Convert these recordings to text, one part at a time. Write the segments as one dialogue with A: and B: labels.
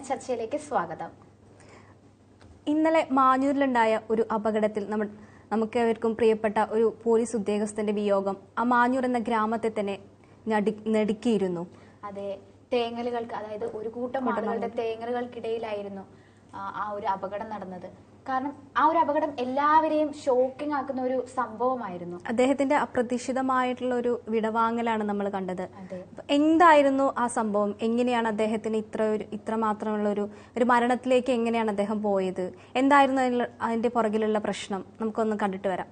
A: ചർച്ചയിലേക്ക് സ്വാഗതം.
B: ഇന്നലെ മാഞ്ഞൂരിലുണ്ടായ ഒരു അപകടത്തിൽ നമ്മൾ നമുക്കേവർക്കും പ്രിയപ്പെട്ട ഒരു പോലീസ് ഉദ്യോഗസ്ഥന്റെ വിയോഗം ആ മാഞ്ഞൂർ എന്ന ഗ്രാമത്തെ തന്നെ നടി- നടുക്കിയിരുന്നു.
A: അതെ തേങ്ങലുകൾക്ക് അതായത് ഒരു കൂട്ടം ആളുകളുടെ തേങ്ങലുകൾക്കിടയിലായിരുന്നു ആ ഒരു അപകടം നടന്നത്. കാരണം ആ ഒരു അപകടം എല്ലാവരെയും ഷോക്കിംഗ് ആക്കുന്ന ഒരു സംഭവമായിരുന്നു.
B: അദ്ദേഹത്തിന്റെ അപ്രതീക്ഷിതമായിട്ടുള്ള ഒരു വിടവാങ്ങലാണ് നമ്മൾ കണ്ടത്. എന്തായിരുന്നു ആ സംഭവം? എങ്ങനെയാണ് അദ്ദേഹത്തിന് ഇത്ര ഒരു ഇത്ര മാത്രമുള്ള ഒരു ഒരു മരണത്തിലേക്ക് എങ്ങനെയാണ് അദ്ദേഹം പോയത്? എന്തായിരുന്നു അതിന്റെ പുറകിലുള്ള പ്രശ്നം? നമുക്കൊന്ന് കണ്ടിട്ട് വരാം.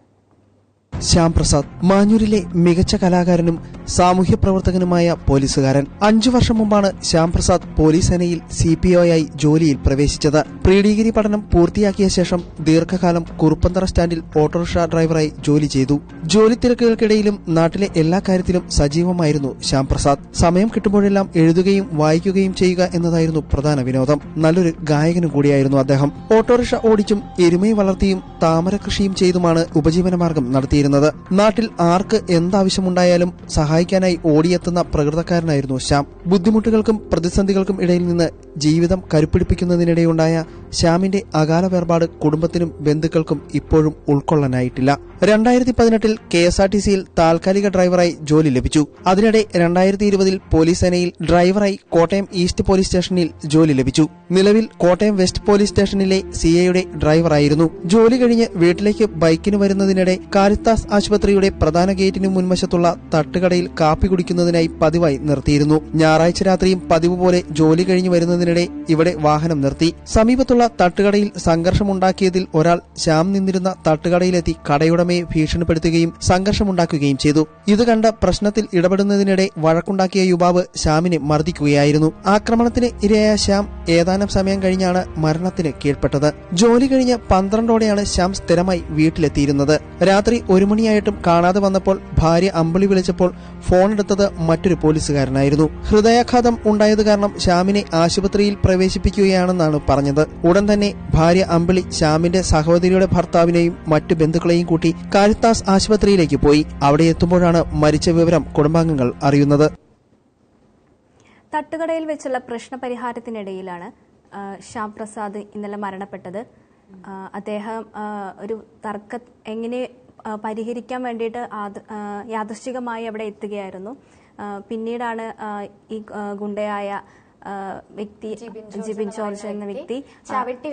C: ശ്യാം പ്രസാദ് മാഞ്ഞൂരിലെ മികച്ച കലാകാരനും സാമൂഹ്യ പ്രവർത്തകനുമായ പോലീസുകാരൻ. അഞ്ചു വർഷം മുമ്പാണ് ശ്യാം പ്രസാദ് പോലീസ് സേനയിൽ സി പി ഒയായി ജോലിയിൽ പ്രവേശിച്ചത്. പ്രീ ഡിഗ്രി പഠനം പൂർത്തിയാക്കിയ ശേഷം ദീർഘകാലം കുറുപ്പന്തറ സ്റ്റാൻഡിൽ ഓട്ടോറിക്ഷ ഡ്രൈവറായി ജോലി ചെയ്തു. ജോലി തിരക്കുകൾക്കിടയിലും നാട്ടിലെ എല്ലാ കാര്യത്തിലും സജീവമായിരുന്നു ശ്യാം പ്രസാദ് സമയം കിട്ടുമ്പോഴെല്ലാം എഴുതുകയും വായിക്കുകയും ചെയ്യുക എന്നതായിരുന്നു പ്രധാന വിനോദം. നല്ലൊരു ഗായകനും കൂടിയായിരുന്നു അദ്ദേഹം. ഓട്ടോറിക്ഷ ഓടിച്ചും എരുമയും വളർത്തിയും താമര കൃഷിയും ചെയ്തുമാണ് ഉപജീവനമാർഗം നടത്തിയിരുന്നത്. നാട്ടിൽ ആർക്ക് എന്താവശ്യമുണ്ടായാലും സഹായിക്കാനായി ഓടിയെത്തുന്ന പ്രകൃതക്കാരനായിരുന്നു ശ്യാം. ബുദ്ധിമുട്ടുകൾക്കും പ്രതിസന്ധികൾക്കും ഇടയിൽ നിന്ന് ജീവിതം കരുപ്പിടിപ്പിക്കുന്നതിനിടെയുണ്ടായ ശ്യാമിന്റെ അകാല വേർപാട് കുടുംബത്തിനും ബന്ധുക്കൾക്കും ഇപ്പോഴും ഉൾക്കൊള്ളാനായിട്ടില്ല. രണ്ടായിരത്തി പതിനെട്ടിൽ കെ എസ് ആർ ടി സിയിൽ താൽക്കാലിക ഡ്രൈവറായി ജോലി ലഭിച്ചു. അതിനിടെ രണ്ടായിരത്തി ഇരുപതിൽ പോലീസ് സേനയിൽ ഡ്രൈവറായി കോട്ടയം ഈസ്റ്റ് പോലീസ് സ്റ്റേഷനിൽ ജോലി ലഭിച്ചു. നിലവിൽ കോട്ടയം വെസ്റ്റ് പോലീസ് സ്റ്റേഷനിലെ സി ഐയുടെ ഡ്രൈവറായിരുന്നു. ജോലി കഴിഞ്ഞ് വീട്ടിലേക്ക് ബൈക്കിന് വരുന്നതിനിടെ കാരിത്താസ് ആശുപത്രിയുടെ പ്രധാന ഗേറ്റിന് മുൻവശത്തുള്ള തട്ടുകടയിൽ കാപ്പി കുടിക്കുന്നതിനായി പതിവായി നിർത്തിയിരുന്നു. ഞായറാഴ്ച രാത്രിയും പതിവ് പോലെ ജോലി കഴിഞ്ഞു വരുന്നതിനിടെ ഇവിടെ വാഹനം നിർത്തി. സമീപത്തുള്ള തട്ടുകടയിൽ സംഘർഷമുണ്ടാക്കിയതിൽ ഒരാൾ ശ്യാം നിന്നിരുന്ന തട്ടുകടയിലെത്തി കടയുടമയെ ഭീഷണിപ്പെടുത്തുകയും സംഘർഷമുണ്ടാക്കുകയും ചെയ്തു. ഇത് കണ്ട പ്രശ്നത്തിൽ ഇടപെടുന്നതിനിടെ വഴക്കുണ്ടാക്കിയ യുവാവ് ശ്യാമിനെ മർദ്ദിക്കുകയായിരുന്നു. ആക്രമണത്തിന് ഇരയായ ശ്യാം ഏതാനും സമയം കഴിഞ്ഞാണ് മരണത്തിന് കീഴ്പ്പെട്ടത്. ജോലി കഴിഞ്ഞ് പന്ത്രണ്ടോടെയാണ് ശ്യാം സ്ഥിരമായി വീട്ടിലെത്തിയിരുന്നത്. രാത്രി ഒരു മണിയായിട്ടും കാണാതെ വന്നപ്പോൾ ഭാര്യ അമ്പിളി വിളിച്ചപ്പോൾ ഫോൺ എടുത്തത് മറ്റൊരു പോലീസുകാരനായിരുന്നു. ഹൃദയാഘാതം ഉണ്ടായത് കാരണം ശ്യാമിനെ ആശുപത്രിയിൽ പ്രവേശിപ്പിക്കുകയാണെന്നാണ് പറഞ്ഞത്. ഉടൻ തന്നെ ഭാര്യ അമ്പിളി ശ്യാമിന്റെ സഹോദരിയുടെ ഭർത്താവിനെയും മറ്റു ബന്ധുക്കളെയും കൂട്ടി കാരിത്താസ് ആശുപത്രിയിലേക്ക് പോയി. അവിടെ എത്തുമ്പോഴാണ് മരിച്ച വിവരം കുടുംബാംഗങ്ങൾ അറിയുന്നത്.
B: തട്ടുകടയിൽ വെച്ചുള്ള പ്രശ്നപരിഹാരത്തിനിടയിലാണ് ശ്യാം പ്രസാദ് ഇന്നലെ മരണപ്പെട്ടത്. അദ്ദേഹം ഒരു തർക്ക എങ്ങനെ പരിഹരിക്കാൻ വേണ്ടിയിട്ട് യാദൃശ്ചികമായി അവിടെ എത്തുകയായിരുന്നു. പിന്നീടാണ് ഈ ഗുണ്ടയായ വ്യക്തി ജിബിൻ ജോർജ് എന്ന വ്യക്തി
A: ചവിട്ടി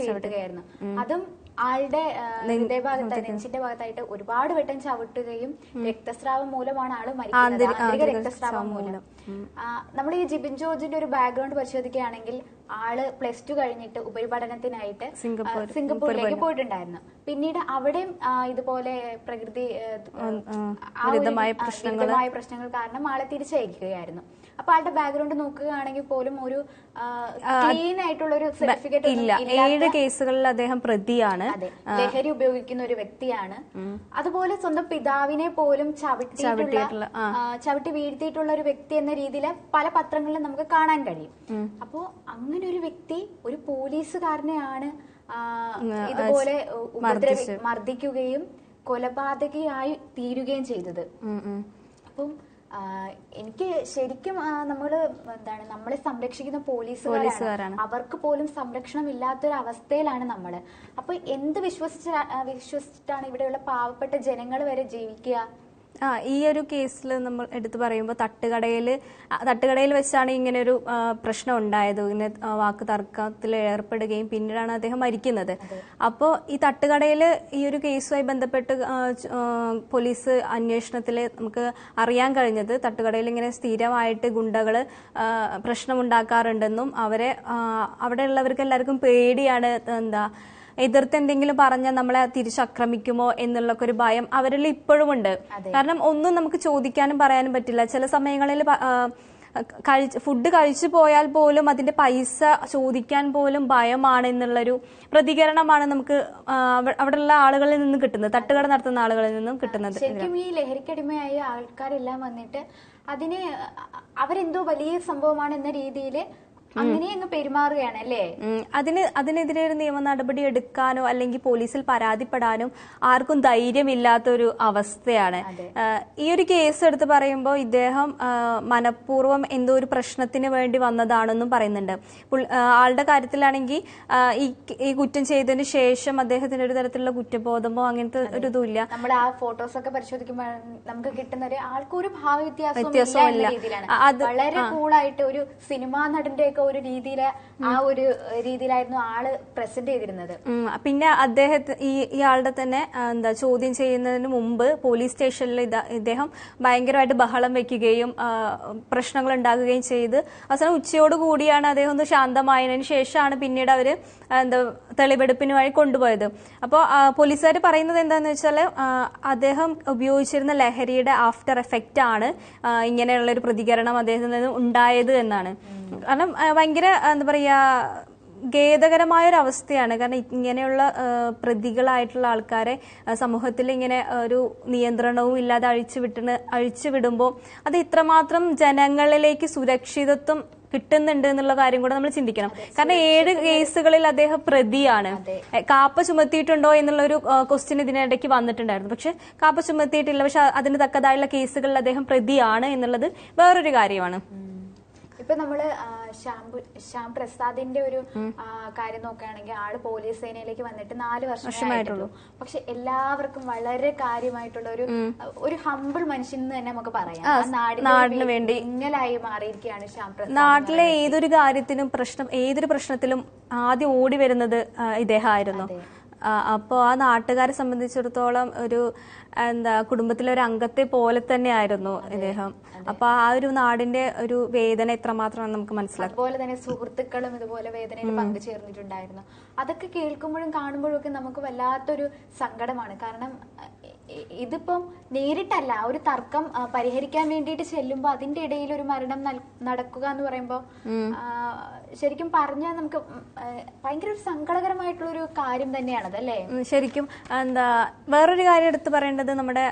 A: അതും ആളുടെ നിന്റെ ഹൃദയഭാഗത്ത് നെഞ്ചിന്റെ ഭാഗത്തായിട്ട് ഒരുപാട് വെട്ടം ചവിട്ടുകയും രക്തസ്രാവം മൂലമാണ് ആൾ മരിക്കുന്നത്.
B: ആന്തരിക-
A: രക്തസ്രാവം മൂലം. നമ്മൾ ഈ ജിബിൻ ജോർജിന്റെ ഒരു ബാക്ക്ഗ്രൗണ്ട് പരിശോധിക്കുകയാണെങ്കിൽ ആൾ പ്ലസ് ടു കഴിഞ്ഞിട്ട് ഉപരിപഠനത്തിനായിട്ട് സിംഗപ്പൂരിലേക്ക് പോയിട്ടുണ്ടായിരുന്നു. പിന്നീട് അവിടെയും ഇതുപോലെ പ്രകൃതി പ്രശ്നങ്ങൾ കാരണം ആളെ തിരിച്ചയക്കുകയായിരുന്നു. അപ്പൊ ആളുടെ ബാക്ക്ഗ്രൗണ്ട് നോക്കുകയാണെങ്കിൽ പോലും ഒരു ക്ലീൻ ആയിട്ടുള്ള ഒരു സർട്ടിഫിക്കറ്റ്
B: ഇല്ല ഏഴ് കേസുകളിൽ അദ്ദേഹം പ്രതിയാണ്.
A: ലഹരി ഉപയോഗിക്കുന്ന ഒരു വ്യക്തിയാണ്. അതുപോലെ സ്വന്തം പിതാവിനെ പോലും ചവിട്ടിയിട്ടുള്ള ചവിട്ടി വീഴ്ത്തിയിട്ടുള്ള ഒരു വ്യക്തി എന്ന രീതിയിൽ പല പത്രങ്ങളിലും നമുക്ക് കാണാൻ കഴിയും. അപ്പോ അങ്ങനെ ഒരു വ്യക്തി ഒരു പോലീസുകാരനെയാണ് ഇതുപോലെ മർദ്ദിക്കുകയും കൊലപാതകയായി തീരുകയും ചെയ്തത്. അപ്പം എനിക്ക് ശരിക്കും നമ്മൾ നമ്മൾ എന്താണ് നമ്മളെ സംരക്ഷിക്കുന്ന പോലീസുകാരാണ്. അവർക്ക് പോലും സംരക്ഷണം ഇല്ലാത്തൊരു അവസ്ഥയിലാണ് നമ്മൾ അപ്പൊ എന്ത് വിശ്വസിച്ച വിശ്വസിച്ചിട്ടാണ് ഇവിടെയുള്ള പാവപ്പെട്ട ജനങ്ങൾ വരെ ജീവിക്കുക?
B: ആ ഈ ഒരു കേസിൽ നമ്മൾ എടുത്തു പറയുമ്പോൾ തട്ടുകടയിൽ തട്ടുകടയിൽ വെച്ചാണ് ഇങ്ങനെ ഒരു പ്രശ്നം ഉണ്ടായത്. ഇങ്ങനെ വാക്ക് തർക്കത്തിൽ ഏർപ്പെടുകയും പിന്നീടാണ് അദ്ദേഹം മരിക്കുന്നത്. അപ്പോൾ ഈ തട്ടുകടയിൽ ഈ ഒരു കേസുമായി ബന്ധപ്പെട്ട് പോലീസ് അന്വേഷണത്തിൽ നമുക്ക് അറിയാൻ കഴിഞ്ഞത് തട്ടുകടയിൽ ഇങ്ങനെ സ്ഥിരമായിട്ട് ഗുണ്ടകൾ പ്രശ്നമുണ്ടാക്കാറുണ്ടെന്നും അവരെ അവിടെ അവിടെയുള്ളവർക്ക് എല്ലാവർക്കും പേടിയാണ് എന്താ എതിർത്ത് എന്തെങ്കിലും പറഞ്ഞാൽ നമ്മളെ തിരിച്ചാക്രമിക്കുമോ എന്നുള്ളൊക്കെ ഒരു ഭയം അവരിൽ ഇപ്പോഴും ഉണ്ട്. കാരണം ഒന്നും നമുക്ക് ചോദിക്കാനും പറയാനും പറ്റില്ല. ചില സമയങ്ങളിൽ കഴിച്ച് ഫുഡ് കഴിച്ചു പോയാൽ പോലും അതിന്റെ പൈസ ചോദിക്കാൻ പോലും ഭയമാണ് എന്നുള്ളൊരു പ്രതികരണമാണ് നമുക്ക് അവിടെ ഉള്ള അവിടെയുള്ള ആളുകളിൽ നിന്നും കിട്ടുന്നത്. തട്ടുകട നടത്തുന്ന ആളുകളിൽ നിന്നും കിട്ടുന്നത്.
A: ശരിക്കും ഈ ലഹരിക്കടിമയായ ആൾക്കാരെല്ലാം വന്നിട്ട് അതിനെ അവരെന്തോ വലിയ സംഭവമാണ് എന്ന രീതിയിൽ അങ്ങനെ അങ്ങ് പെരുമാറുകയാണ് അല്ലേ
B: അതിന് അതിനെതിരെ ഒരു നിയമ നടപടി എടുക്കാനോ അല്ലെങ്കിൽ പോലീസിൽ പരാതിപ്പെടാനും ആർക്കും ധൈര്യമില്ലാത്തൊരു അവസ്ഥയാണ്. ഈ ഒരു കേസ് എടുത്ത് പറയുമ്പോൾ ഇദ്ദേഹം മനഃപൂർവം എന്തോ ഒരു പ്രശ്നത്തിന് വേണ്ടി വന്നതാണെന്നും പറയുന്നുണ്ട്. ആളുടെ കാര്യത്തിലാണെങ്കിൽ ഈ കുറ്റം ചെയ്തതിന് ശേഷം അദ്ദേഹത്തിന് ഒരു തരത്തിലുള്ള കുറ്റബോധമോ അങ്ങനത്തെ ഒരു ഇതുമില്ല.
A: നമ്മൾ ആ ഫോട്ടോസ് ഒക്കെ പരിശോധിക്കുമ്പോൾ നമുക്ക് കിട്ടുന്ന ഒരു ആൾക്കൊരു ഭാവ വ്യത്യാസവും വളരെ കൂളായിട്ട് ഒരു സിനിമാ നടന്റെ ഒക്കെ ഒരു രീതിയിൽ ആ ഒരു രീതിയിലായിരുന്നു ആൾ പ്രസന്റ് ചെയ്തിരുന്നത്.
B: പിന്നെ അദ്ദേഹത്തെ ഈ ഇയാളുടെ തന്നെ എന്താ ചോദ്യം ചെയ്യുന്നതിന് മുമ്പ് പോലീസ് സ്റ്റേഷനിൽ ഇദ്ദേഹം ഭയങ്കരമായിട്ട് ബഹളം വെക്കുകയും പ്രശ്നങ്ങൾ ഉണ്ടാക്കുകയും ചെയ്ത് അവസാനം ഉച്ചയോട് കൂടിയാണ് അദ്ദേഹം ഒന്ന് ശാന്തമായതിനു ശേഷമാണ് പിന്നീട് അവർ ആ, എന്താ തെളിവെടുപ്പിന് വഴി കൊണ്ടുപോയത്. അപ്പോൾ പോലീസുകാർ പറയുന്നത് എന്താണെന്ന് വെച്ചാൽ അദ്ദേഹം ഉപയോഗിച്ചിരുന്ന ലഹരിയുടെ ആഫ്റ്റർ എഫക്റ്റ് ആണ് ഇങ്ങനെയുള്ളൊരു ഇങ്ങനെയുള്ള ഒരു പ്രതികരണം അദ്ദേഹത്തിൽ നിന്ന് ഉണ്ടായത് എന്നാണ്. കാരണം ഭയങ്കര എന്താ പറയാ ഖേദകരമായ ഒരു അവസ്ഥയാണ് കാരണം ഇങ്ങനെയുള്ള പ്രതികളായിട്ടുള്ള ആൾക്കാരെ സമൂഹത്തിൽ ഇങ്ങനെ ഒരു നിയന്ത്രണവും ഇല്ലാതെ അഴിച്ചു വിട്ടിന് അഴിച്ചു വിടുമ്പോൾ അത് ഇത്രമാത്രം ജനങ്ങളിലേക്ക് സുരക്ഷിതത്വം കിട്ടുന്നുണ്ട് എന്നുള്ള കാര്യം കൂടെ നമ്മൾ ചിന്തിക്കണം. കാരണം ഏഴ് കേസുകളിൽ അദ്ദേഹം പ്രതിയാണ്. കാപ്പ ചുമത്തിയിട്ടുണ്ടോ എന്നുള്ള ഒരു ക്വസ്റ്റ്യൻ ഇതിനിടയ്ക്ക് വന്നിട്ടുണ്ടായിരുന്നു. പക്ഷെ കാപ്പ ചുമത്തിയിട്ടില്ല. പക്ഷെ അതിന് തക്കതായുള്ള കേസുകളിൽ അദ്ദേഹം പ്രതിയാണ് എന്നുള്ളത് വേറൊരു കാര്യമാണ്.
A: ഇപ്പൊ നമ്മൾ ശ്യാംപു ശ്യാം പ്രസാദിന്റെ ഒരു കാര്യം നോക്കുകയാണെങ്കിൽ ആൾ പോലീസ് സേനയിലേക്ക് വന്നിട്ട് നാല് വർഷമായിട്ടുള്ളൂ. പക്ഷെ എല്ലാവർക്കും വളരെ കാര്യമായിട്ടുള്ള ഒരു ഒരു ഹമ്പിൾ മനുഷ്യൻ എന്ന് തന്നെ നമുക്ക് പറയാം. നാടിന്
B: വേണ്ടി.
A: ഇങ്ങലായി മാറിയിരിക്കുകയാണ് ശ്യാം പ്രസാദ്
B: നാട്ടിലെ ഏതൊരു കാര്യത്തിനും പ്രശ്നം ഏതൊരു പ്രശ്നത്തിലും ആദ്യം ഓടി വരുന്നത് ഇദ്ദേഹമായിരുന്നു. അപ്പോൾ ആ നാട്ടുകാരെ സംബന്ധിച്ചിടത്തോളം ഒരു എന്താ കുടുംബത്തിലെ ഒരു അംഗത്തെ പോലെ തന്നെയായിരുന്നു ഇദ്ദേഹം. അപ്പൊ ആ ഒരു നാടിന്റെ ഒരു വേദന എത്രമാത്രം നമുക്ക് മനസ്സിലാക്കാം.
A: അതുപോലെ തന്നെ സുഹൃത്തുക്കളും ഇതുപോലെ വേദനയിൽ പങ്കുചേർന്നിട്ടുണ്ടായിരുന്നു. അതൊക്കെ കേൾക്കുമ്പോഴും കാണുമ്പോഴും ഒക്കെ നമുക്ക് വല്ലാത്തൊരു സങ്കടമാണ്. കാരണം ഇതിപ്പം നേരിട്ടല്ല. ആ ഒരു തർക്കം പരിഹരിക്കാൻ വേണ്ടിയിട്ട് ചെല്ലുമ്പോൾ അതിന്റെ ഇടയിൽ ഒരു മരണം നടക്കുക എന്ന് പറയുമ്പോൾ ശരിക്കും പറഞ്ഞാൽ നമുക്ക് ഭയങ്കര ഒരു സങ്കടകരമായിട്ടുള്ള ഒരു കാര്യം തന്നെയാണത് അല്ലേ
B: ശരിക്കും എന്താ വേറൊരു കാര്യം എടുത്തു പറയേണ്ടത് നമ്മുടെ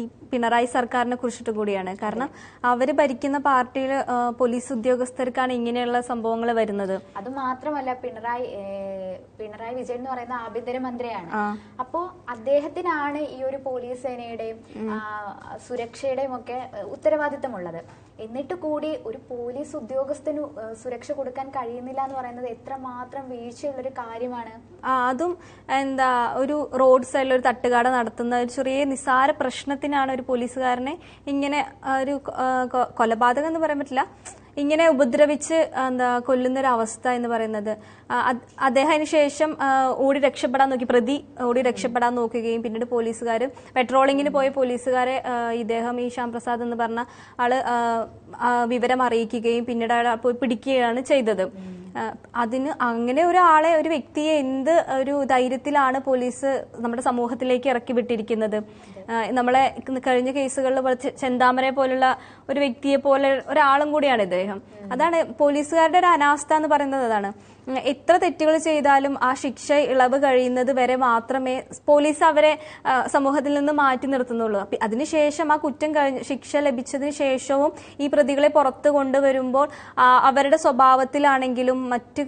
B: ഈ പിണറായി സർക്കാരിനെ കുറിച്ചിട്ട് കൂടിയാണ്. കാരണം അവർ ഭരിക്കുന്ന പാർട്ടിയിൽ പോലീസ് ഉദ്യോഗസ്ഥർക്കാണ് ഇങ്ങനെയുള്ള സംഭവങ്ങൾ വരുന്നത്.
A: അത് മാത്രമല്ല പിണറായി പിണറായി വിജയൻ എന്ന് പറയുന്ന ആഭ്യന്തര മന്ത്രിയാണ് അപ്പോ അദ്ദേഹത്തിനാണ് ഈ ഒരു പോലീസ് സേനയുടെയും സുരക്ഷയുടെയും ഒക്കെ ഉത്തരവാദിത്തമുള്ളത്. എന്നിട്ട് കൂടി ഒരു പോലീസ് ഉദ്യോഗസ്ഥന് സുരക്ഷ കൊടുക്കാൻ കഴിയുന്നില്ല എന്ന് പറയുന്നത് എത്ര മാത്രം വീഴ്ചയുള്ള ഒരു കാര്യമാണ്
B: അതും എന്താ ഒരു റോഡ് സൈഡിൽ ഒരു തട്ടുകട നടത്തുന്ന ഒരു ചെറിയ നിസ്സാര പ്രശ്നത്തിനാണ് ഒരു പോലീസുകാരനെ ഇങ്ങനെ ഒരു കൊലപാതകം എന്ന് പറയാൻ പറ്റില്ല. ഇങ്ങനെ ഉപദ്രവിച്ച് എന്താ കൊല്ലുന്ന ഒരു അവസ്ഥ എന്ന് പറയുന്നത്. ആ, അത് അദ്ദേഹം അതിന് ശേഷം ഓടി രക്ഷപ്പെടാൻ നോക്കി പ്രതി ഓടി രക്ഷപ്പെടാൻ നോക്കുകയും പിന്നീട് പോലീസുകാർ പെട്രോളിങ്ങിന് പോയ പോലീസുകാരെ ഇദ്ദേഹം ഈ ശ്യാം പ്രസാദ് എന്ന് പറഞ്ഞ ആൾ വിവരം അറിയിക്കുകയും പിന്നീട് അയാൾ പോയി പിടിക്കുകയാണ് ചെയ്തത്. അതിന് അങ്ങനെ ഒരാളെ ഒരു വ്യക്തിയെ എന്ത് ഒരു ധൈര്യത്തിലാണ് പോലീസ് നമ്മുടെ സമൂഹത്തിലേക്ക് ഇറക്കി വിട്ടിരിക്കുന്നത്? നമ്മളെ കഴിഞ്ഞ കേസുകളിൽ ചെന്താമരെ പോലുള്ള ഒരു വ്യക്തിയെ പോലെ ഒരാളും കൂടിയാണ് ഇദ്ദേഹം. അതാണ് പോലീസുകാരുടെ ഒരു അനാസ്ഥ എന്ന് പറയുന്നത് അതാണ്. എത്ര തെറ്റുകൾ ചെയ്താലും ആ ശിക്ഷ ഇളവ് കഴിയുന്നത് വരെ മാത്രമേ പോലീസ് അവരെ സമൂഹത്തിൽ നിന്ന് മാറ്റി നിർത്തുന്നുള്ളൂ. അപ്പൊ അതിനുശേഷം ആ കുറ്റം കഴിഞ്ഞ ശിക്ഷ ലഭിച്ചതിന് ശേഷവും ഈ പ്രതികളെ പുറത്തു കൊണ്ടുവരുമ്പോൾ അവരുടെ സ്വഭാവത്തിലാണെങ്കിലും മറ്റ്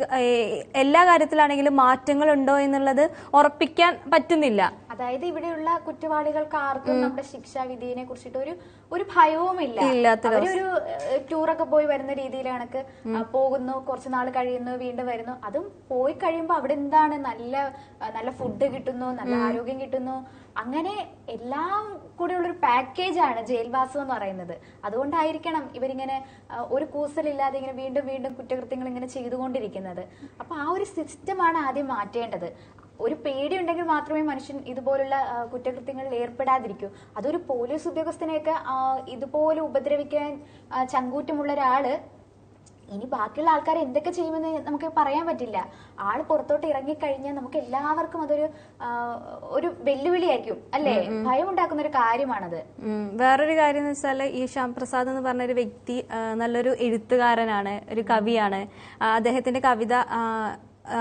B: എല്ലാ കാര്യത്തിലാണെങ്കിലും മാറ്റങ്ങൾ ഉണ്ടോ എന്നുള്ളത് ഉറപ്പിക്കാൻ പറ്റുന്നില്ല.
A: അതായത് ഇവിടെയുള്ള കുറ്റവാളികൾക്ക് ആർക്കും നമ്മുടെ ശിക്ഷാവിധിയെ കുറിച്ചിട്ട് ഒരു ഒരു ഭയവുമില്ല. അവരൊരു ടൂറൊക്കെ പോയി വരുന്ന രീതിയിൽ കണക്ക്. പോകുന്നു കുറച്ച് നാൾ കഴിയുന്നു വീണ്ടും വരുന്നു. അതും പോയി കഴിയുമ്പോൾ അവിടെ എന്താണ്? നല്ല നല്ല ഫുഡ് കിട്ടുന്നു നല്ല ആരോഗ്യം കിട്ടുന്നു. അങ്ങനെ എല്ലാം കൂടെയുള്ള ഒരു പാക്കേജാണ് ജയിൽവാസം എന്ന് പറയുന്നത്. അതുകൊണ്ടായിരിക്കണം ഇവരിങ്ങനെ ഒരു കൂസലില്ലാതെ ഇങ്ങനെ വീണ്ടും വീണ്ടും കുറ്റകൃത്യങ്ങൾ ഇങ്ങനെ ചെയ്തുകൊണ്ടിരിക്കുന്നത്. അപ്പൊ ആ ഒരു സിസ്റ്റമാണ് ആദ്യം മാറ്റേണ്ടത്. ഒരു പേടി ഉണ്ടെങ്കിൽ മാത്രമേ മനുഷ്യൻ ഇതുപോലുള്ള കുറ്റകൃത്യങ്ങളിൽ ഏർപ്പെടാതിരിക്കൂ. അതൊരു പോലീസ് ഉദ്യോഗസ്ഥനെയൊക്കെ ഇതുപോലെ ഉപദ്രവിക്കാൻ ചങ്കൂറ്റമുള്ള ഒരാൾ ഇനി ബാക്കിയുള്ള ആൾക്കാർ എന്തൊക്കെ ചെയ്യുമെന്ന് നമുക്ക് പറയാൻ പറ്റില്ല. ആൾ പുറത്തോട്ട് ഇറങ്ങിക്കഴിഞ്ഞാൽ നമുക്ക് എല്ലാവർക്കും അതൊരു ഒരു വെല്ലുവിളിയായിരിക്കും അല്ലേ? ഭയമുണ്ടാക്കുന്ന ഒരു കാര്യമാണത്.
B: വേറൊരു കാര്യം എന്ന് വെച്ചാൽ ഈ ശ്യാം പ്രസാദ് എന്ന് പറഞ്ഞ ഒരു വ്യക്തി നല്ലൊരു എഴുത്തുകാരനാണ് ഒരു കവിയാണ്. അദ്ദേഹത്തിന്റെ കവിത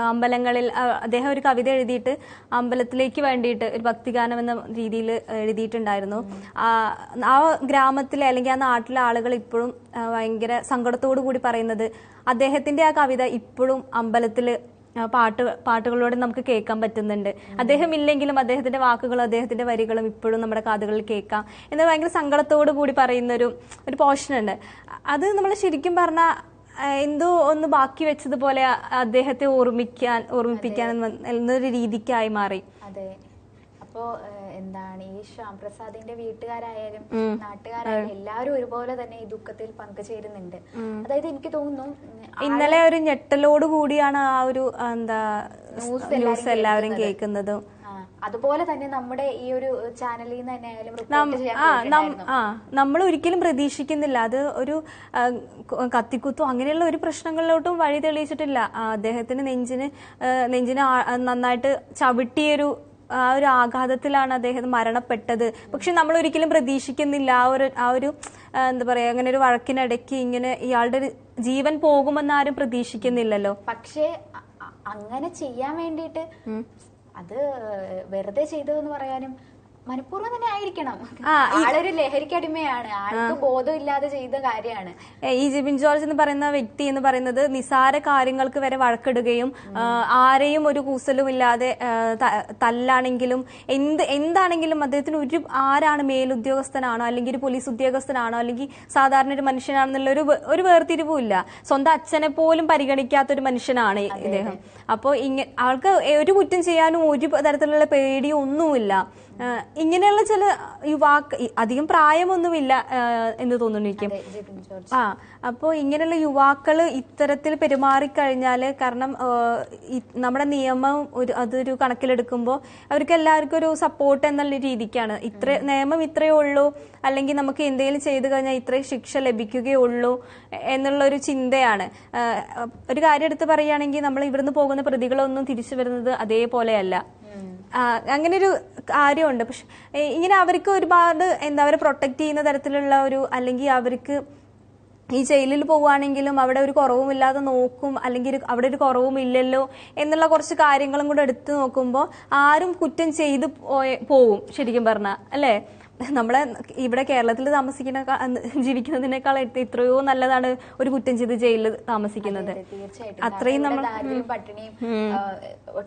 B: അമ്പലങ്ങളിൽ അദ്ദേഹം ഒരു കവിത എഴുതിയിട്ട് അമ്പലത്തിലേക്ക് വേണ്ടിയിട്ട് ഒരു ഭക്തിഗാനം എന്ന രീതിയിൽ എഴുതിയിട്ടുണ്ടായിരുന്നു. ആ ഗ്രാമത്തിലെ അല്ലെങ്കിൽ ആ നാട്ടിലെ ആളുകൾ ഇപ്പോഴും ഭയങ്കര സങ്കടത്തോടു കൂടി പറയുന്നത് അദ്ദേഹത്തിന്റെ ആ കവിത ഇപ്പോഴും അമ്പലത്തിൽ പാട്ട് പാട്ടുകളിലൂടെ നമുക്ക് കേൾക്കാൻ പറ്റുന്നുണ്ട്. അദ്ദേഹം ഇല്ലെങ്കിലും അദ്ദേഹത്തിന്റെ വാക്കുകളും അദ്ദേഹത്തിന്റെ വരികളും ഇപ്പോഴും നമ്മുടെ കാതുകളിൽ കേൾക്കാം എന്ന് ഭയങ്കര സങ്കടത്തോടു കൂടി പറയുന്ന ഒരു ഒരു പോർഷൻ ഉണ്ട് അത് നമ്മൾ ശരിക്കും പറഞ്ഞാൽ എന്തോ ഒന്ന് ബാക്കി വെച്ചതുപോലെ അദ്ദേഹത്തെ ഓർമ്മിക്കാൻ ഓർമ്മിപ്പിക്കാൻ എന്ന- എന്നൊരു രീതിക്കായി മാറി.
A: അതെ. അപ്പോ എന്താണ് ഈ ശ്യാം പ്രസാദിന്റെ വീട്ടുകാരായാലും നാട്ടുകാരായാലും എല്ലാവരും ഒരുപോലെ തന്നെ ഈ ദുഃഖത്തിൽ പങ്കുചേരുന്നുണ്ട്. അതായത് എനിക്ക് തോന്നുന്നു
B: ഇന്നലെ ഒരു ഞെട്ടലോട് കൂടിയാണ് ആ ഒരു എന്താ ന്യൂസ് എല്ലാവരും കേൾക്കുന്നത്.
A: അതുപോലെ തന്നെ നമ്മുടെ ഈ ഒരു ചാനലിൽ നിന്ന് തന്നെ ആയാലും
B: നമ്മൾ ഒരിക്കലും പ്രതീക്ഷിക്കുന്നില്ല. അത് ഒരു കത്തിക്കുത്തോ അങ്ങനെയുള്ള ഒരു പ്രശ്നങ്ങളിലോട്ടും വഴി തെളിയിച്ചിട്ടില്ല. അദ്ദേഹത്തിന് നെഞ്ചിന് നെഞ്ചിന് നന്നായിട്ട് ചവിട്ടിയൊരു ആ ഒരു ആഘാതത്തിലാണ് അദ്ദേഹം മരണപ്പെട്ടത്. പക്ഷെ നമ്മൾ ഒരിക്കലും പ്രതീക്ഷിക്കുന്നില്ല. ആ ഒരു ആ ഒരു എന്താ പറയാ അങ്ങനെ ഒരു വഴക്കിനിടയ്ക്ക് ഇങ്ങനെ ഇയാളുടെ ജീവൻ പോകുമെന്ന് ആരും പ്രതീക്ഷിക്കുന്നില്ലല്ലോ.
A: പക്ഷേ അങ്ങനെ ചെയ്യാൻ വേണ്ടിയിട്ട് അത് വെറുതെ ചെയ്തതെന്ന് പറയാനും മനഃപൂർവം തന്നെ ആയിരിക്കണം. ആളൊരു ലഹരിക്കടിമയാണ് ആൾക്ക് ബോധമില്ലാതെ ചെയ്ത കാര്യമാണ്.
B: ഈ ജിബിൻ ജോർജ് എന്ന് പറയുന്ന വ്യക്തി എന്ന് പറയുന്നത് നിസാര കാര്യങ്ങൾക്ക് വരെ വഴക്കിടുകയും ആരെയും ഒരു കൂസലും ഇല്ലാതെ തല്ലാണെങ്കിലും എന്ത് എന്താണെങ്കിലും അദ്ദേഹത്തിന് ഒരു ആരാണ് മേലുദ്യോഗസ്ഥനാണോ അല്ലെങ്കിൽ ഒരു പോലീസ് ഉദ്യോഗസ്ഥനാണോ അല്ലെങ്കിൽ സാധാരണ ഒരു മനുഷ്യനാണെന്നുള്ള ഒരു ഒരു വേർതിരിവും ഇല്ല സ്വന്തം അച്ഛനെ പോലും പരിഗണിക്കാത്ത ഒരു മനുഷ്യനാണ് ഇദ്ദേഹം. അപ്പോൾ ഇങ്ങ ആൾക്ക് ഒരു കുറ്റം ചെയ്യാനും ഒരു തരത്തിലുള്ള പേടിയോ ഒന്നുമില്ല. ഇങ്ങനെയുള്ള ചില യുവാക്ക അധികം പ്രായമൊന്നുമില്ല എന്ന് തോന്നുന്നു
A: അതെ, ജിബിൻ ജോർജ്.
B: ആ അപ്പോൾ ഇങ്ങനെയുള്ള യുവാക്കൾ ഇത്തരത്തിൽ പെരുമാറിക്കഴിഞ്ഞാൽ കാരണം നമ്മുടെ നിയമം ഒരു അതൊരു കണക്കിലെടുക്കുമ്പോൾ അവർക്ക് എല്ലാവർക്കും ഒരു സപ്പോർട്ട് എന്നുള്ള രീതിക്കാണ്. ഇത്ര നിയമം ഇത്രയേ ഉള്ളൂ അല്ലെങ്കിൽ നമുക്ക് എന്തെങ്കിലും ചെയ്തു കഴിഞ്ഞാൽ ഇത്രയും ശിക്ഷ ലഭിക്കുകയുള്ളൂ എന്നുള്ള ഒരു ചിന്തയാണ്. ഒരു കാര്യം എടുത്ത് പറയുകയാണെങ്കിൽ നമ്മൾ ഇവിടുന്ന് പോകുന്ന പ്രതികളൊന്നും തിരിച്ചു വരുന്നത് അതേപോലെയല്ല. അങ്ങനെ ഒരു കാര്യമുണ്ട്. പക്ഷെ ഇങ്ങനെ അവർക്ക് ഒരുപാട് എന്താ അവരെ പ്രൊട്ടക്ട് ചെയ്യുന്ന തരത്തിലുള്ള ഒരു അല്ലെങ്കിൽ അവർക്ക് ഈ ജയിലിൽ പോവുകയാണെങ്കിലും അവിടെ ഒരു കുറവുമില്ലാതെ നോക്കും അല്ലെങ്കിൽ അവിടെ ഒരു കുറവും ഇല്ലല്ലോ എന്നുള്ള കുറച്ച് കാര്യങ്ങളും കൂടെ എടുത്തു നോക്കുമ്പോൾ ആരും കുറ്റം ചെയ്ത് പോവും ശരിക്കും പറഞ്ഞാൽ. അല്ലേ? നമ്മളെ ഇവിടെ കേരളത്തിൽ താമസിക്കുന്ന ജീവിക്കുന്നതിനേക്കാൾ എത്ര- എത്രയോ നല്ലതാണ് ഒരു കുറ്റം ചെയ്ത് ജയിലിൽ താമസിക്കുന്നത്. അത്രയും നമ്മൾ
A: പട്ടിണിയും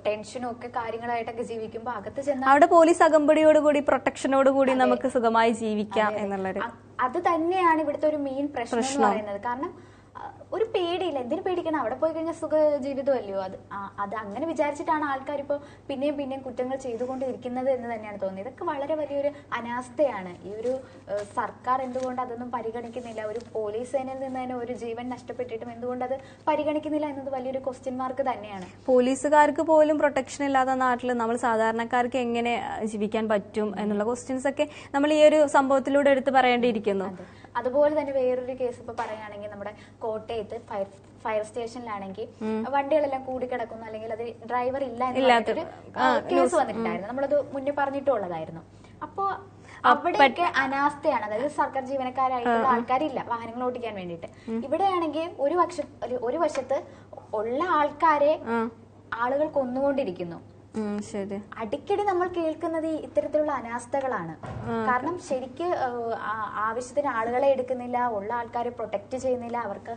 A: ടെൻഷനും ഒക്കെ കാര്യങ്ങളായിട്ടൊക്കെ ജീവിക്കുമ്പോൾ അകത്ത് ചെന്ന
B: അവിടെ പോലീസ് അകമ്പടിയോടുകൂടി പ്രൊട്ടക്ഷനോടുകൂടി നമുക്ക് സുഖമായി ജീവിക്കാം എന്നുള്ളൊരു
A: അത് തന്നെയാണ് ഇവിടുത്തെ ഒരു മെയിൻ പ്രശ്നം എന്ന് പറയുന്നത്. കാരണം ഒരു പേടിയില്ല. എന്തിനു പേടിക്കണം? അവിടെ പോയി കഴിഞ്ഞാൽ സുഖ ജീവിതമല്ലയോ അത് അത് അങ്ങനെ വിചാരിച്ചിട്ടാണ് ആൾക്കാർ ഇപ്പോൾ പിന്നെയും പിന്നെയും കുറ്റങ്ങൾ ചെയ്തുകൊണ്ടിരിക്കുന്നത് എന്ന് തന്നെയാണ് തോന്നുന്നത് ഇതൊക്കെ വളരെ വലിയൊരു അനാസ്ഥയാണ്. ഈ ഒരു സർക്കാർ എന്തുകൊണ്ട് അതൊന്നും പരിഗണിക്കുന്നില്ല? ഒരു പോലീസ് സേനയിൽ നിന്ന് തന്നെ ഒരു ജീവൻ നഷ്ടപ്പെട്ടിട്ടും എന്തുകൊണ്ട് അത് പരിഗണിക്കുന്നില്ല എന്നത് വലിയൊരു ക്വസ്റ്റ്യൻ മാർക്ക് തന്നെയാണ്.
B: പോലീസുകാർക്ക് പോലും പ്രൊട്ടക്ഷൻ ഇല്ലാത്ത നാട്ടിൽ നമ്മൾ സാധാരണക്കാർക്ക് എങ്ങനെ ജീവിക്കാൻ പറ്റും എന്നുള്ള ക്വസ്റ്റ്യൻസ് ഒക്കെ നമ്മൾ ഈ ഒരു സംഭവത്തിലൂടെ എടുത്ത് പറയേണ്ടിയിരിക്കുന്നു.
A: അതുപോലെ തന്നെ വേറൊരു കേസ് ഇപ്പൊ പറയുകയാണെങ്കിൽ നമ്മുടെ കോട്ടയത്ത് ഫയർ ഫയർ സ്റ്റേഷനിലാണെങ്കിൽ വണ്ടികളെല്ലാം കൂടി കിടക്കുന്നു അല്ലെങ്കിൽ അത് ഡ്രൈവർ ഇല്ല എന്ന് കേസ് വന്നിട്ടുണ്ടായിരുന്നു. നമ്മളത് മുന്നേ പറഞ്ഞിട്ടുള്ളതായിരുന്നു അപ്പോ അവിടെയൊക്കെ അനാസ്ഥയാണ്. അതായത് സർക്കാർ ജീവനക്കാരായിട്ടുള്ള ആൾക്കാരില്ല വാഹനങ്ങൾ ഓടിക്കാൻ വേണ്ടിയിട്ട് ഇവിടെയാണെങ്കിൽ ഒരു പക്ഷ ഒരു- വശത്ത് ഉള്ള ആൾക്കാരെ ആളുകൾ കൊന്നുകൊണ്ടിരിക്കുന്നു.
B: ശരി.
A: അടിക്കടി നമ്മൾ കേൾക്കുന്നത് ഈ ഇത്തരത്തിലുള്ള അനാസ്ഥകളാണ്. കാരണം ശരിക്ക് ആവശ്യത്തിന് ആളുകളെ എടുക്കുന്നില്ല ഉള്ള ആൾക്കാരെ പ്രൊട്ടക്ട് ചെയ്യുന്നില്ല അവർക്ക്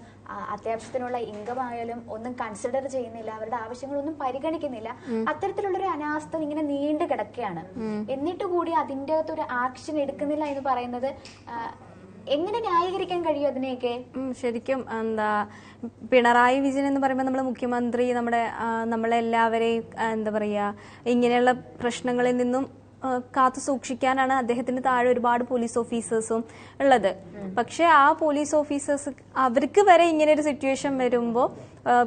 A: അത്യാവശ്യത്തിനുള്ള ഇൻകം ആയാലും ഒന്നും കൺസിഡർ ചെയ്യുന്നില്ല അവരുടെ ആവശ്യങ്ങളൊന്നും പരിഗണിക്കുന്നില്ല. അത്തരത്തിലുള്ളൊരു അനാസ്ഥ ഇങ്ങനെ നീണ്ടു കിടക്കുകയാണ് എന്നിട്ട് കൂടി അതിന്റെ അകത്ത് ഒരു ആക്ഷൻ എടുക്കുന്നില്ല എന്ന് പറയുന്നത് എങ്ങനെ ന്യായീകരിക്കാൻ കഴിയും അതിനെയൊക്കെ?
B: ശരിക്കും എന്താ പിണറായി വിജയൻ എന്ന് പറയുമ്പോൾ നമ്മുടെ മുഖ്യമന്ത്രി നമ്മുടെ നമ്മളെല്ലാവരെയും എന്താ പറയുക ഇങ്ങനെയുള്ള പ്രശ്നങ്ങളിൽ നിന്നും കാത്തു സൂക്ഷിക്കാനാണ് അദ്ദേഹത്തിന് താഴെ ഒരുപാട് പോലീസ് ഓഫീസേഴ്സും ഉള്ളത്. പക്ഷെ ആ പോലീസ് ഓഫീസേഴ്സ് അവർക്ക് വരെ ഇങ്ങനെ ഒരു സിറ്റുവേഷൻ വരുമ്പോൾ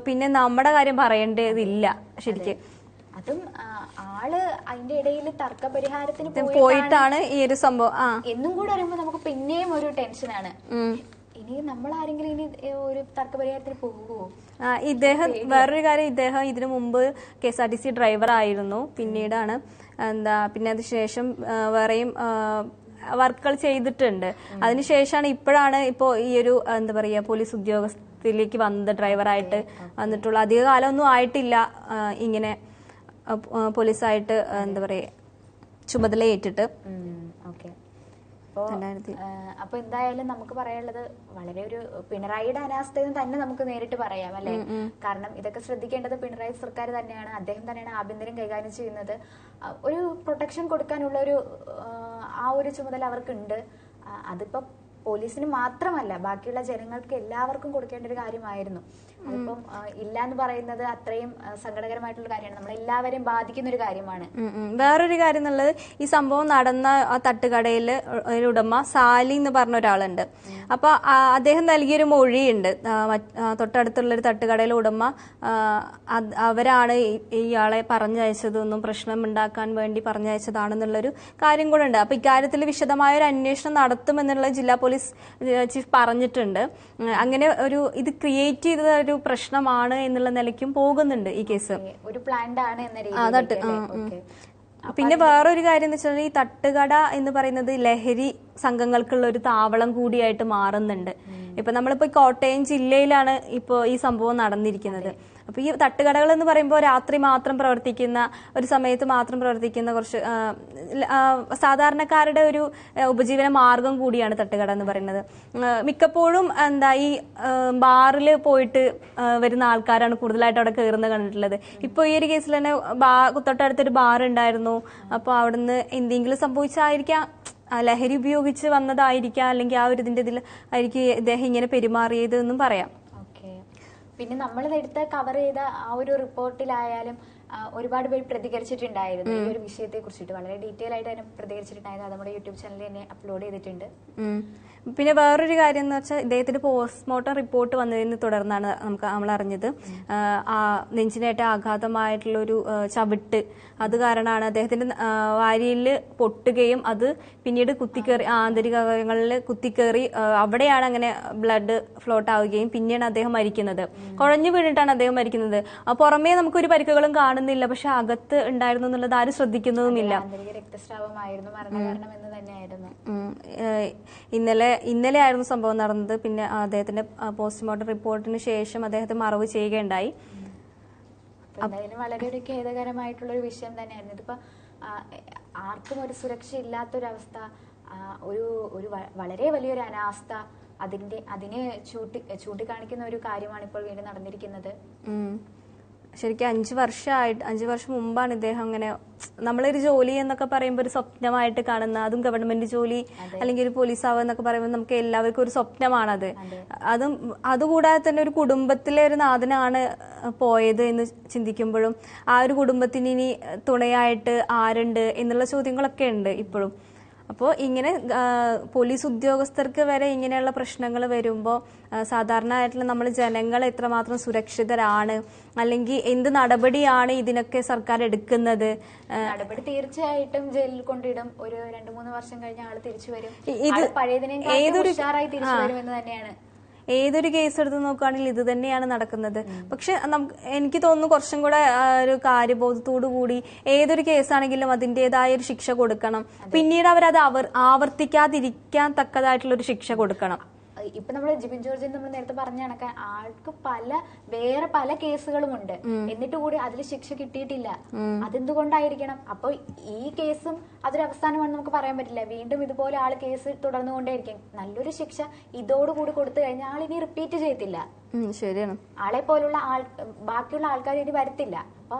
B: പിന്നെ നമ്മുടെ കാര്യം പറയേണ്ടതില്ല ശരിക്കും.
A: അതും ആൾ അതിന്റെ ഇടയിൽ തർക്ക പരിഹാരത്തിന് പോയിട്ടാണ്
B: ഈ ഒരു സംഭവം
A: എന്നും കൂടെ അറിയുമ്പോൾ നമുക്ക് പിന്നെയും ഒരു ടെൻഷനാണ്. ഇനി നമ്മൾ ആരെങ്കിലും ഇനി ഒരു തർക്ക പരിഹാരത്തിന് പോകുമോ
B: ഇദ്ദേഹം വേറൊരു കാര്യം ഇദ്ദേഹം ഇതിനു മുമ്പ് K S R T C driver ആയിരുന്നു. പിന്നീടാണ് എന്താ പിന്നെ അതിനുശേഷം വേറെയും വർക്കുകൾ ചെയ്തിട്ടുണ്ട്. അതിനുശേഷമാണ് ഇപ്പോഴാണ് ഇപ്പോൾ ഈ ഒരു എന്താ പറയുക പോലീസ് ഉദ്യോഗസ്ഥയിലേക്ക് വന്നത് ഡ്രൈവറായിട്ട് വന്നിട്ടുള്ള. അധിക കാലമൊന്നും ആയിട്ടില്ല ഇങ്ങനെ പോലീസായിട്ട് എന്താ പറയുക ചുമതല ഏറ്റിട്ട്
A: ഓക്കെ. അപ്പോ എന്തായാലും നമുക്ക് പറയാനുള്ളത് വളരെ ഒരു പിണറായിയുടെ അനാസ്ഥയെന്ന് തന്നെ നമുക്ക് നേരിട്ട് പറയാം അല്ലെ? കാരണം ഇതൊക്കെ ശ്രദ്ധിക്കേണ്ടത് പിണറായി സർക്കാർ തന്നെയാണ്. അദ്ദേഹം തന്നെയാണ് ആഭ്യന്തരം കൈകാര്യം ചെയ്യുന്നത്. ഒരു പ്രൊട്ടക്ഷൻ കൊടുക്കാനുള്ള ഒരു ആ ഒരു ചുമതല അവർക്കുണ്ട്. അതിപ്പോ പോലീസിന് മാത്രമല്ല ബാക്കിയുള്ള ജനങ്ങൾക്ക് എല്ലാവർക്കും കൊടുക്കേണ്ട ഒരു കാര്യമായിരുന്നു. അതിപ്പം ഇല്ല എന്ന് പറയുന്നത് അത്രയും സങ്കടകരമായിട്ടുള്ള കാര്യമാണ്. നമ്മളെല്ലാവരെയും ബാധിക്കുന്ന ഒരു കാര്യമാണ്.
B: വേറൊരു കാര്യം എന്നുള്ളത് ഈ സംഭവം നടന്ന ആ തട്ടുകടയിൽ ഒരു ഉടമ സാലി എന്ന് പറഞ്ഞ ഒരാളുണ്ട്. അപ്പൊ അദ്ദേഹം നൽകിയൊരു മൊഴിയുണ്ട്. തൊട്ടടുത്തുള്ള ഒരു തട്ടുകടയിലെ ഉടമ അവരാണ് ഇയാളെ പറഞ്ഞയച്ചതൊന്നും പ്രശ്നം ഉണ്ടാക്കാൻ വേണ്ടി പറഞ്ഞയച്ചതാണെന്നുള്ളൊരു കാര്യം കൂടെ ഉണ്ട്. അപ്പൊ ഇക്കാര്യത്തിൽ വിശദമായ ഒരു അന്വേഷണം നടത്തുമെന്നുള്ള ജില്ലാ പോലീസ് ചീഫ് പറഞ്ഞിട്ടുണ്ട്. അങ്ങനെ ഒരു ഇത് ക്രിയേറ്റ് ചെയ്ത ഒരു പ്രശ്നമാണ് എന്നുള്ള നിലയ്ക്കും പോകുന്നുണ്ട് ഈ കേസ്.
A: ഒരു പ്ലാന്റ് ആണ് എന്ന
B: തട്ട്,
A: രീതിയിൽ
B: ആ, പിന്നെ വേറൊരു കാര്യം എന്ന് വെച്ചാൽ ഈ തട്ടുകട എന്ന് പറയുന്നത് ലഹരി സംഘങ്ങൾക്കുള്ള ഒരു താവളം കൂടിയായിട്ട് മാറുന്നുണ്ട്. ഇപ്പൊ നമ്മളിപ്പോ കോട്ടയം ജില്ലയിലാണ് ഇപ്പോ ഈ സംഭവം നടന്നിരിക്കുന്നത്. അപ്പൊ ഈ തട്ടുകടകൾ എന്ന് പറയുമ്പോൾ രാത്രി മാത്രം പ്രവർത്തിക്കുന്ന ഒരു സമയത്ത് മാത്രം പ്രവർത്തിക്കുന്ന കുറച്ച് സാധാരണക്കാരുടെ ഒരു ഉപജീവന മാർഗം കൂടിയാണ് തട്ടുകട എന്ന് പറയുന്നത്. മിക്കപ്പോഴും എന്താ ഈ ബാറിൽ പോയിട്ട് വരുന്ന ആൾക്കാരാണ് കൂടുതലായിട്ട് അവിടെ കയറുന്നത് കണ്ടിട്ടുള്ളത്. ഇപ്പോൾ ഈ ഒരു കേസിൽ തന്നെ ബാ തൊട്ടടുത്തൊരു ബാർ ഉണ്ടായിരുന്നു. അപ്പോൾ അവിടുന്ന് എന്തെങ്കിലും സംഭവിച്ചായിരിക്കാം ലഹരി ഉപയോഗിച്ച് വന്നതായിരിക്കാം അല്ലെങ്കിൽ ആ ഒരു ഇതിന്റെ ഇതിൽ ആയിരിക്കും ഇദ്ദേഹം ഇങ്ങനെ പെരുമാറിയത് എന്നും പറയാം.
A: പിന്നെ നമ്മൾ നേരത്തെ കവർ ചെയ്ത ആ ഒരു റിപ്പോർട്ടിലായാലും ഒരുപാട് പേര് പ്രതികരിച്ചിട്ടുണ്ടായിരുന്നു. ഈ ഒരു വിഷയത്തെ കുറിച്ചിട്ട് വളരെ ഡീറ്റെയിൽ ആയിട്ട് അതിനെ പ്രതികരിച്ചിട്ടുണ്ടായിരുന്നു. അത് നമ്മുടെ യൂട്യൂബ് ചാനലിൽ തന്നെ അപ്ലോഡ് ചെയ്തിട്ടുണ്ട്.
B: പിന്നെ വേറൊരു കാര്യം എന്ന് വെച്ചാൽ ഇദ്ദേഹത്തിന്റെ പോസ്റ്റ്മോർട്ടം റിപ്പോർട്ട് വന്നതിന് തുടർന്നാണ് നമുക്ക് നമ്മൾ അറിഞ്ഞത്. ആ, നെഞ്ചിനേറ്റ ആഘാതമായിട്ടുള്ള ഒരു ആ, ചവിട്ട്. അത് കാരണമാണ് അദ്ദേഹത്തിന്റെ വാരിയിൽ പൊട്ടുകയും അത് പിന്നീട് കുത്തിക്കേറി ആന്തരിക അവയവങ്ങളിൽ കുത്തിക്കേറി അവിടെയാണ് അങ്ങനെ ബ്ലഡ് ഫ്ലോട്ട് ആവുകയും പിന്നീട് അദ്ദേഹം മരിക്കുന്നത്. കുഴഞ്ഞു വീണിട്ടാണ് അദ്ദേഹം മരിക്കുന്നത്. അപ്പൊ പുറമേ നമുക്കൊരു പരിക്കുകളും കാണുന്നില്ല. പക്ഷെ അകത്ത് ഉണ്ടായിരുന്നു എന്നുള്ളത് ആരും ശ്രദ്ധിക്കുന്നതുമില്ല. ഇന്നലെ ഇന്നലെ ആയിരുന്നു സംഭവം നടന്നത്. പിന്നെ അദ്ദേഹത്തിന്റെ പോസ്റ്റ്മോർട്ടം റിപ്പോർട്ടിന് ശേഷം അദ്ദേഹത്തെ മറവ് ചെയ്യുകയുണ്ടായി.
A: എന്തായാലും വളരെ ഒരു ഖേദകരമായിട്ടുള്ള ഒരു വിഷയം തന്നെയായിരുന്നു. ഇതിപ്പോ ആർക്കും ഒരു സുരക്ഷ ഇല്ലാത്തൊരവസ്ഥ ഒരു ഒരു വളരെ വലിയൊരു അനാസ്ഥ അതിന്റെ അതിനെ ചൂട്ടി ചൂണ്ടിക്കാണിക്കുന്ന ഒരു കാര്യമാണ് ഇപ്പോൾ വീണ്ടും നടന്നിരിക്കുന്നത്.
B: ശരിക്കും അഞ്ചു വർഷമായിട്ട് അഞ്ചു വർഷം മുമ്പാണ് ഇദ്ദേഹം അങ്ങനെ നമ്മളൊരു ജോലി എന്നൊക്കെ പറയുമ്പോൾ ഒരു സ്വപ്നമായിട്ട് കാണുന്ന അതും ഗവൺമെന്റ് ജോലി അല്ലെങ്കിൽ ഒരു പോലീസ് ആവുക എന്നൊക്കെ പറയുമ്പോൾ നമുക്ക് എല്ലാവർക്കും ഒരു സ്വപ്നമാണത്. അതും അതുകൂടാതെ തന്നെ ഒരു കുടുംബത്തിലെ ഒരു നാഥനാണ് പോയത് എന്ന് ചിന്തിക്കുമ്പോഴും ആ ഒരു കുടുംബത്തിന് ഇനി തുണയായിട്ട് ആരുണ്ട് എന്നുള്ള ചോദ്യങ്ങളൊക്കെ ഉണ്ട് ഇപ്പോഴും. അപ്പോൾ ഇങ്ങനെ പോലീസ് ഉദ്യോഗസ്ഥർക്ക് വരെ ഇങ്ങനെയുള്ള പ്രശ്നങ്ങൾ വരുമ്പോൾ സാധാരണയായിട്ടുള്ള നമ്മൾ ജനങ്ങൾ എത്രമാത്രം സുരക്ഷിതരാണ് അല്ലെങ്കിൽ എന്ത് നടപടിയാണ് ഇതിനൊക്കെ സർക്കാർ എടുക്കുന്നത്?
A: നടപടി തീർച്ചയായിട്ടും ജയിലിൽ കൊണ്ടിടും. ഒരു രണ്ടു മൂന്ന് വർഷം കഴിഞ്ഞ ആൾ തിരിച്ചു വരും.
B: ഏതൊരു-
A: ഉഷാറായി തിരിച്ചു. വരും എന്ന് തന്നെയാണ്.
B: ഏതൊരു കേസ് എടുത്ത് നോക്കുകയാണെങ്കിൽ ഇത് തന്നെയാണ് നടക്കുന്നത്. പക്ഷെ നമുക്ക് എനിക്ക് തോന്നുന്നു കുറച്ചും കൂടെ ഒരു കാര്യബോധത്തോടു കൂടി ഏതൊരു കേസാണെങ്കിലും അതിന്റെതായ ഒരു ശിക്ഷ കൊടുക്കണം. പിന്നീട് അവരത് അവർ ആവർത്തിക്കാതിരിക്കാൻ തക്കതായിട്ടുള്ള ഒരു ശിക്ഷ കൊടുക്കണം.
A: ഇപ്പൊ നമ്മൾ ജിബിൻ ജോർജ് നമ്മൾ നേരത്തെ പറഞ്ഞ കണക്ക് ആൾക്ക് പല വേറെ പല കേസുകളും ഉണ്ട്. എന്നിട്ട് കൂടി അതിൽ ശിക്ഷ കിട്ടിയിട്ടില്ല. അതെന്തുകൊണ്ടായിരിക്കണം? അപ്പൊ ഈ കേസും അതൊരു അവസാനമാണെന്ന് നമുക്ക് പറയാൻ പറ്റില്ല. വീണ്ടും ഇതുപോലെ ആൾ കേസ് തുടർന്നു കൊണ്ടേയിരിക്കും. നല്ലൊരു ശിക്ഷ ഇതോടുകൂടി കൊടുത്തു കഴിഞ്ഞാൽ ആൾ ഇനി റിപ്പീറ്റ് ചെയ്യത്തില്ല.
B: ശരിയാണ്.
A: ആളെ പോലുള്ള ആൾ ബാക്കിയുള്ള ആൾക്കാർ ഇനി വരത്തില്ല. അപ്പൊ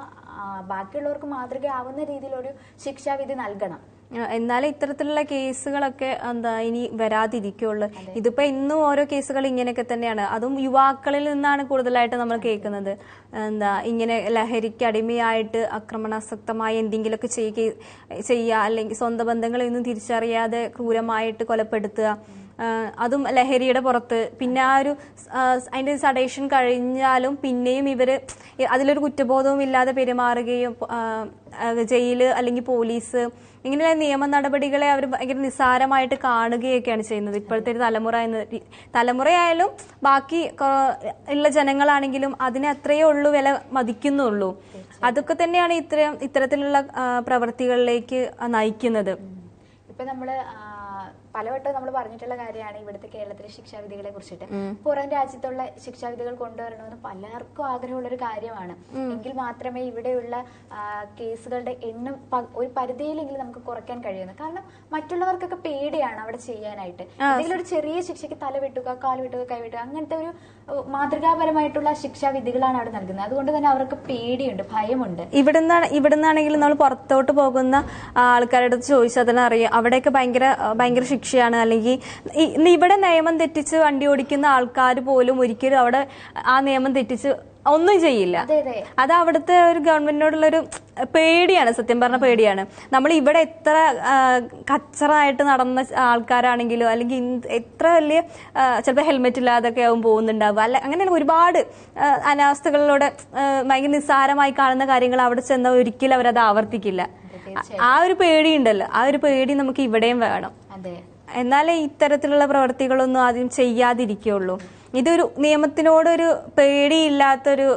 A: ബാക്കിയുള്ളവർക്ക് മാതൃകയാവുന്ന രീതിയിലൊരു ശിക്ഷാവിധി നൽകണം.
B: എന്നാലേ ഇത്തരത്തിലുള്ള കേസുകളൊക്കെ എന്താ ഇനി വരാതിരിക്കുള്ളൂ. ഇതിപ്പോ ഇന്നും ഓരോ കേസുകൾ ഇങ്ങനെയൊക്കെ തന്നെയാണ്. അതും യുവാക്കളിൽ നിന്നാണ് കൂടുതലായിട്ട് നമ്മൾ കേൾക്കുന്നത്. എന്താ ഇങ്ങനെ ലഹരിക്ക് അടിമയായിട്ട് ആക്രമണാസക്തമായ എന്തെങ്കിലുമൊക്കെ ചെയ്യുക ചെയ്യുക അല്ലെങ്കിൽ സ്വന്തം ബന്ധങ്ങളിൽ നിന്നും തിരിച്ചറിയാതെ ക്രൂരമായിട്ട് കൊലപ്പെടുത്തുക. അതും ലഹരിയുടെ പുറത്ത്. പിന്നെ ആ ഒരു അതിന്റെ സഡേഷൻ കഴിഞ്ഞാലും പിന്നെയും ഇവർ അതിലൊരു കുറ്റബോധവും ഇല്ലാതെ പെരുമാറുകയും ജയിൽ അല്ലെങ്കിൽ പോലീസ് ഇങ്ങനെയുള്ള നിയമ നടപടികളെ അവർ ഭയങ്കര നിസ്സാരമായിട്ട് കാണുകയൊക്കെയാണ് ചെയ്യുന്നത്. ഇപ്പോഴത്തെ ഒരു തലമുറ എന്ന തലമുറയായാലും ബാക്കി ഉള്ള ജനങ്ങളാണെങ്കിലും അതിനെ അത്രയേ ഉള്ളൂ വില മതിക്കുന്നുള്ളൂ. അതൊക്കെ തന്നെയാണ് ഇത്തരം ഇത്തരത്തിലുള്ള പ്രവൃത്തികളിലേക്ക് നയിക്കുന്നത്.
A: ഇപ്പൊ നമ്മൾ പലവട്ടം നമ്മൾ പറഞ്ഞിട്ടുള്ള കാര്യമാണ് ഇവിടുത്തെ കേരളത്തിലെ ശിക്ഷാവിധികളെ കുറിച്ചിട്ട്. പുറം രാജ്യത്തുള്ള ശിക്ഷാവിധികൾ കൊണ്ടുവരണമെന്ന് പലർക്കും ആഗ്രഹമുള്ള ഒരു കാര്യമാണ് എങ്കിൽ മാത്രമേ ഇവിടെയുള്ള കേസുകളുടെ എണ്ണം ഒരു പരിധിയിലെങ്കിലും നമുക്ക് കുറയ്ക്കാൻ കഴിയുന്നു കാരണം മറ്റുള്ളവർക്കൊക്കെ പേടിയാണ് അവിടെ ചെയ്യാനായിട്ട്. എന്തെങ്കിലും ഒരു ചെറിയ ശിക്ഷയ്ക്ക് തല വെട്ടുക കാൽ വെട്ടുക കൈ വെട്ടുക അങ്ങനത്തെ ഒരു മാതൃകാപരമായിട്ടുള്ള ശിക്ഷാവിധികളാണ് അവിടെ നൽകുന്നത്. അതുകൊണ്ട് തന്നെ അവർക്ക് പേടിയുണ്ട് ഭയമുണ്ട്.
B: ഇവിടുന്ന് ഇവിടുന്നാണെങ്കിലും നമ്മൾ പുറത്തോട്ട് പോകുന്ന ആൾക്കാരുടെ അടുത്ത് ചോദിച്ചാൽ തന്നെ അറിയാം. അവിടെയൊക്കെ ഭയങ്കര ഭയങ്കര ഭയങ്കര ശിക്ഷയാണ് അല്ലെങ്കിൽ ഇവിടെ നിയമം തെറ്റിച്ച് വണ്ടി ഓടിക്കുന്ന ആൾക്കാർ പോലും ഒരിക്കലും അവിടെ ആ നിയമം തെറ്റിച്ച് ഒന്നും ചെയ്യില്ല.
A: അതെ
B: അവിടുത്തെ ഒരു ഗവൺമെന്റിനോടുള്ളൊരു പേടിയാണ് സത്യം പറഞ്ഞ പേടിയാണ്. നമ്മൾ ഇവിടെ എത്ര കച്ചറായിട്ട് നടന്ന ആൾക്കാരാണെങ്കിലും അല്ലെങ്കിൽ എത്ര വലിയ ചിലപ്പോൾ ഹെൽമെറ്റ് ഇല്ലാതൊക്കെ ആവും പോകുന്നുണ്ടാവുക. അല്ല അങ്ങനെ ഒരുപാട് അനാവസ്ഥകളിലൂടെ ഭയങ്കര നിസ്സാരമായി കാണുന്ന കാര്യങ്ങൾ അവിടെ ചെന്ന ഒരിക്കലും അവരത് ആവർത്തിക്കില്ല. ആ ഒരു പേടിയുണ്ടല്ലോ. ആ ഒരു പേടി നമുക്ക് ഇവിടെയും വേണം. എന്നാലേ ഇത്തരത്തിലുള്ള പ്രവർത്തികളൊന്നും ആദ്യം ചെയ്യാതിരിക്കുള്ളൂ ഇതൊരു നിയമത്തിനോടൊരു പേടിയില്ലാത്തൊരു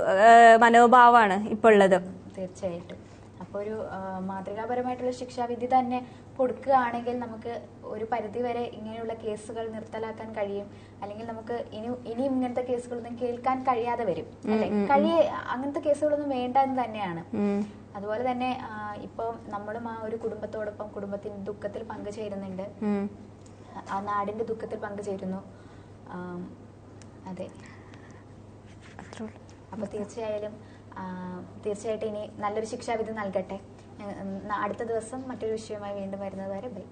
B: മനോഭാവമാണ് ഇപ്പോൾ ഉള്ളത്
A: തീർച്ചയായിട്ടും. അപ്പൊ ഒരു മാതൃകാപരമായിട്ടുള്ള ശിക്ഷാവിധി തന്നെ കൊടുക്കുകയാണെങ്കിൽ നമുക്ക് ഒരു പരിധിവരെ ഇങ്ങനെയുള്ള കേസുകൾ നിർത്തലാക്കാൻ കഴിയും. അല്ലെങ്കിൽ നമുക്ക് ഇനി ഇനിയും ഇങ്ങനത്തെ കേസുകളൊന്നും കേൾക്കാൻ കഴിയാതെ വരും. അല്ലെ? കഴിയ അങ്ങനത്തെ കേസുകളൊന്നും വേണ്ട എന്ന് തന്നെയാണ്. അതുപോലെ തന്നെ ഇപ്പം നമ്മളും ആ ഒരു കുടുംബത്തോടൊപ്പം കുടുംബത്തിന്റെ ദുഃഖത്തിൽ പങ്കുചേരുന്നുണ്ട്. ആ നാടിന്റെ ദുഃഖത്തിൽ പങ്കുചേരുന്നു. അതെ. അപ്പൊ തീർച്ചയായാലും തീർച്ചയായിട്ടും ഇനി നല്ലൊരു ശിക്ഷാവിധി നൽകട്ടെ. അടുത്ത ദിവസം മറ്റൊരു വിഷയവുമായി വീണ്ടും വരുന്നത് വരെ ബൈ